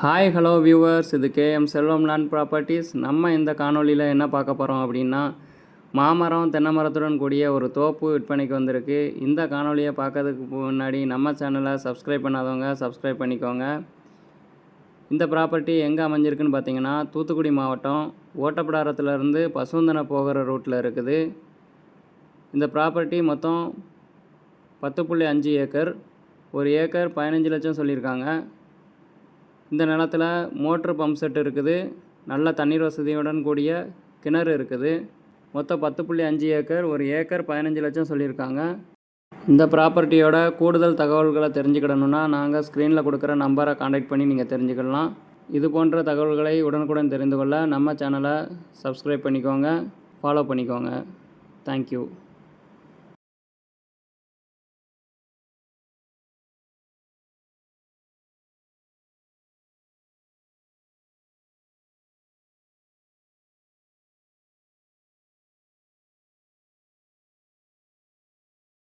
Hi hello viewers இது KM Selvam land properties நம்ம இந்த காணொளியில் என்ன பார்க்க போகிறோம் அப்படின்னா மாமரம் தென்னை மரத்துடன் கூடிய ஒரு தோப்பு விற்பனைக்கு வந்திருக்கு. இந்த காணொலியை பார்க்கறதுக்கு முன்னாடி நம்ம சேனலை சப்ஸ்கிரைப் பண்ணாதவங்க சப்ஸ்கிரைப் பண்ணிக்கோங்க. இந்த ப்ராப்பர்ட்டி எங்கே அமைஞ்சிருக்குன்னு பார்த்தீங்கன்னா தூத்துக்குடி மாவட்டம் ஓட்டப்பிடாரத்துலேருந்து பசுந்தனை போகிற ரூட்டில் இருக்குது. இந்த ப்ராப்பர்ட்டி மொத்தம் பத்து புள்ளி அஞ்சு ஏக்கர். ஒரு ஏக்கர் பதினஞ்சு லட்சம் சொல்லியிருக்காங்க. இந்த நிலத்தில் மோட்ரு பம்ப் செட் இருக்குது. நல்ல தண்ணீர் வசதியுடன் கூடிய கிணறு இருக்குது. மொத்தம் பத்து புள்ளி அஞ்சு ஏக்கர் ஒரு ஏக்கர் பதினஞ்சு லட்சம் சொல்லியிருக்காங்க. இந்த ப்ராப்பர்ட்டியோட கூடுதல் தகவல்களை தெரிஞ்சுக்கிடணுன்னா நாங்கள் ஸ்க்ரீனில் கொடுக்குற நம்பரை காண்டாக்ட் பண்ணி நீங்கள் தெரிஞ்சுக்கலாம். இது போன்ற தகவல்களை உடனுக்குடன் தெரிந்து கொள்ள நம்ம சேனலை சப்ஸ்கிரைப் பண்ணிக்கோங்க ஃபாலோ பண்ணிக்கோங்க. தேங்க்யூ